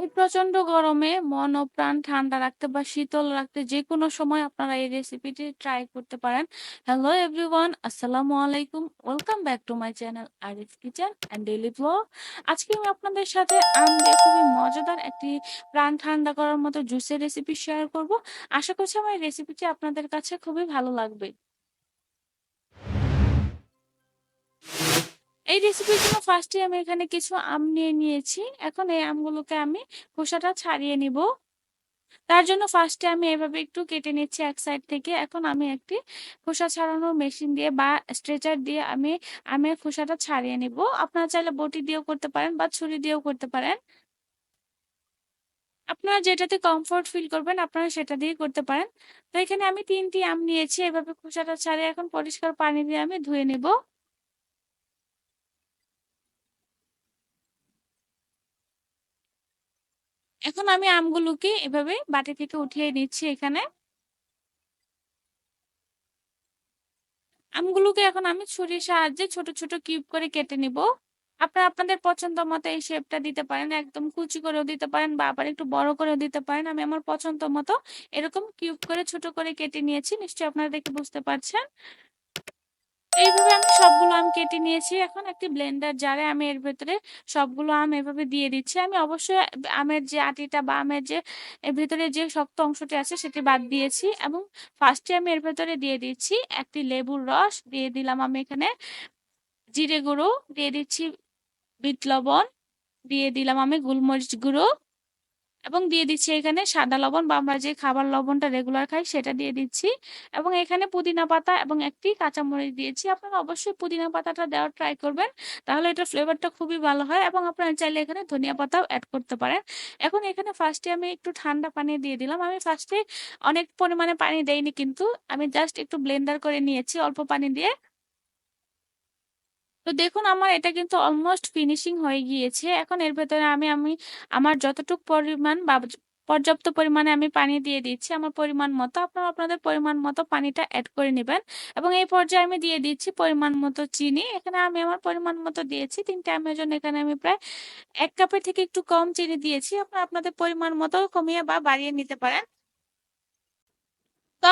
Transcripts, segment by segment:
এই প্রচণ্ড গরমে মন ও প্রাণ ঠান্ডা রাখতে বা শীতল রাখতে যেকোনো সময় আপনারা এই রেসিপিটি ট্রাই করতে পারেন। হ্যালো এভরিওয়ান, আসসালামু আলাইকুম। Welcome back to my channel Arif kitchen and daily vlog. আজকে আমি আপনাদের সাথে আম খুবই মজাদার একটি প্রাণ ঠান্ডা করার মতো জুসের রেসিপি শেয়ার করব। আশা করছি আমার রেসিপিটি আপনাদের কাছে খুবই ভালো লাগবে। এই রেসিপির জন্য ফার্স্টে আমি এখানে কিছু আম নিয়ে নিয়েছি। এখন এই আমগুলোকে আমি খোসাটা ছাড়িয়ে নিব। তার জন্য ফার্স্টে আমি এভাবে একটু কেটে নিচ্ছি এক সাইড থেকে। এখন আমি একটি খোসা ছাড়ানোর মেশিন দিয়ে বা স্ট্রেচার দিয়ে আমি আমের খোসাটা ছাড়িয়ে নিব। আপনারা চাইলে বটি দিয়েও করতে পারেন বা ছুরি দিয়েও করতে পারেন। আপনারা যেটাতে কমফোর্ট ফিল করবেন আপনারা সেটা দিয়ে করতে পারেন। তো এখানে আমি তিনটি আম নিয়েছি। এভাবে খোসাটা ছাড়িয়ে এখন পরিষ্কার পানি দিয়ে আমি ধুয়ে নিব। এখন আমি আমগুলোকে এভাবে বাটি থেকে উঠিয়ে নিচ্ছি এখানে। আমগুলোকে এখন আমি ছুরির সাহায্যে ছোট, ছোট কিউব করে কেটে নিব। আপনারা আপনাদের পছন্দ মতো এই শেপটা দিতে পারেন। একদম কুচি করেও দিতে পারেন বা আবার একটু বড় করেও দিতে পারেন। আমি আমার পছন্দ মতো এরকম কিউব করে ছোট করে কেটে নিয়েছি। নিশ্চয়ই আপনারা দেখে বুঝতে পারছেন। এইভাবে আমি সবগুলো আম কেটে নিয়েছি। এখন একটি ব্লেন্ডার জারে আমি এর ভেতরে সবগুলো আম এভাবে দিয়ে দিচ্ছি। আমি অবশ্যই আমের যে আটিটা বা আমের যে এর ভেতরে যে শক্ত অংশটি আছে সেটি বাদ দিয়েছি এবং ফার্স্টে আমি এর ভেতরে দিয়ে দিচ্ছি একটি লেবুর রস, দিয়ে দিলাম আমি এখানে জিরে গুঁড়ো, দিয়ে দিচ্ছি বিট লবণ, দিয়ে দিলাম আমি গোলমরিচ গুঁড়ো এবং দিয়ে দিচ্ছি এখানে সাদা লবণ বা আমরা যে খাবার লবণটা রেগুলার খাই সেটা দিয়ে দিচ্ছি। এবং এখানে পুদিনা পাতা এবং একটি কাঁচামরিচ দিয়েছি। আপনারা অবশ্যই পুদিনা পাতাটা দেওয়ার ট্রাই করবেন, তাহলে এটা ফ্লেভারটা খুবই ভালো হয় এবং আপনারা চাইলে এখানে ধনিয়া পাতাও অ্যাড করতে পারেন। এখন এখানে ফার্স্টে আমি একটু ঠান্ডা পানি দিয়ে দিলাম। আমি ফার্স্টে অনেক পরিমাণে পানি দেইনি কিন্তু, আমি জাস্ট একটু ব্লেন্ডার করে নিয়েছি অল্প পানি দিয়ে। তো দেখুন, আমার এটা কিন্তু অলমোস্ট ফিনিশিং হয়ে গিয়েছে। এখন এর ভেতরে আমি আমি, আমার যতটুক পরিমাণ বা পর্যাপ্ত পরিমাণে আমি পানি দিয়ে দিচ্ছি, আমার পরিমাণ মতো। আপনারা আপনাদের পরিমাণ মতো পানিটা অ্যাড করে নেবেন এবং এই পর্যায়ে আমি দিয়ে দিচ্ছি পরিমাণ মতো চিনি। এখানে আমি আমার পরিমাণ মতো দিয়েছি। ৩ টা আমের জন্য এখানে আমি প্রায় এক কাপের থেকে একটু কম চিনি দিয়েছি। আপনারা আপনাদের পরিমাণ মতো কমিয়ে বা বাড়িয়ে নিতে পারেন।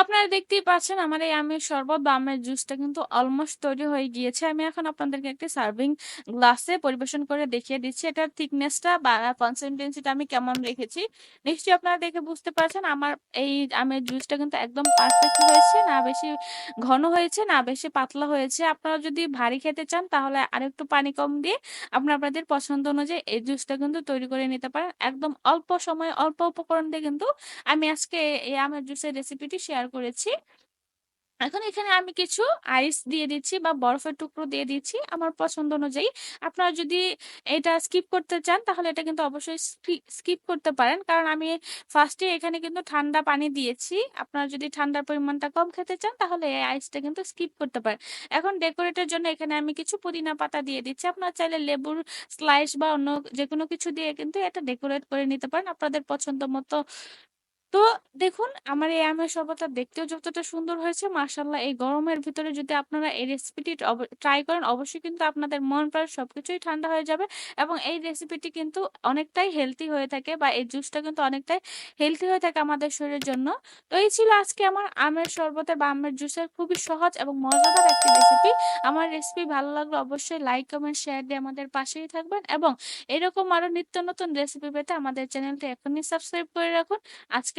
আপনারা দেখতেই পাচ্ছেন আমার এই আমের শরবত বা আমের জুসটা কিন্তু অলমোস্ট তৈরি হয়ে গিয়েছে। আমি এখন আপনাদেরকে একটি সার্ভিং গ্লাসে পরিবেশন করে দেখিয়ে দিচ্ছি। এটার থিকনেসটা বা কনসিস্টেন্সিটা আমি কেমন রেখেছি। নিশ্চয়ই আপনারা দেখে বুঝতে পারছেন আমার এই আমের জুসটা কিন্তু একদম পারফেক্ট হয়েছে। না বেশি ঘন হয়েছে, না বেশি পাতলা হয়েছে। আপনারা যদি ভারী খেতে চান তাহলে আরেকটু পানি কম দিয়ে আপনারা আপনাদের পছন্দ অনুযায়ী এই জুসটা কিন্তু তৈরি করে নিতে পারেন। একদম অল্প সময় অল্প উপকরণ দিয়ে কিন্তু আমি আজকে এই আমের জুসের রেসিপিটি শেয়ার করেছি। এখন এখানে আমি কিছু আইস দিয়ে দিচ্ছি বা বরফের টুকরো দিয়ে দিচ্ছি আমার পছন্দ অনুযায়ী। আপনারা যদি এটা স্কিপ করতে চান তাহলে এটা কিন্তু অবশ্যই স্কিপ করতে পারেন। কারণ আমি ফার্স্টে এখানে কিন্তু ঠান্ডা পানি দিয়েছি। আপনারা যদি ঠান্ডার পরিমাণটা কম খেতে চান তাহলে এই আইসটা কিন্তু স্কিপ করতে পারেন। এখন ডেকোরেটের জন্য এখানে আমি কিছু পুদিনা পাতা দিয়ে দিচ্ছি। আপনারা চাইলে লেবুর স্লাইস বা অন্য যে কোনো কিছু দিয়ে কিন্তু এটা ডেকোরেট করে নিতে পারেন। আপনাদের পছন্দ মতো তো দেখুন, আমার এই আমের শরবতটা দেখতেও যতটা সুন্দর হয়েছে। মাশাআল্লাহ এই গরমের ভিতরে যদি আপনারা এই রেসিপিটি ট্রাই করেন, অবশ্যই কিন্তু আপনাদের মন প্রাণ সবকিছুই ঠান্ডা হয়ে যাবে এবং এই রেসিপিটি কিন্তু অনেকটাই হেলথি হয়ে থাকে বা এই জুসটা কিন্তু অনেকটাই হেলথি হয়ে থাকে আমাদের শরীরের জন্য। তো এই ছিল আজকে আমার আমের শরবতের বা আমের জুসের খুবই সহজ এবং মজাদার একটি রেসিপি আমার রেসিপি ভালো লাগলে অবশ্যই লাইক কমেন্ট শেয়ার দিয়ে আমাদের পাশেই থাকবেন এবং এরকম আরও নিত্য নতুন রেসিপি পেতে আমাদের চ্যানেলটি এখনই সাবস্ক্রাইব করে রাখুন। আজকে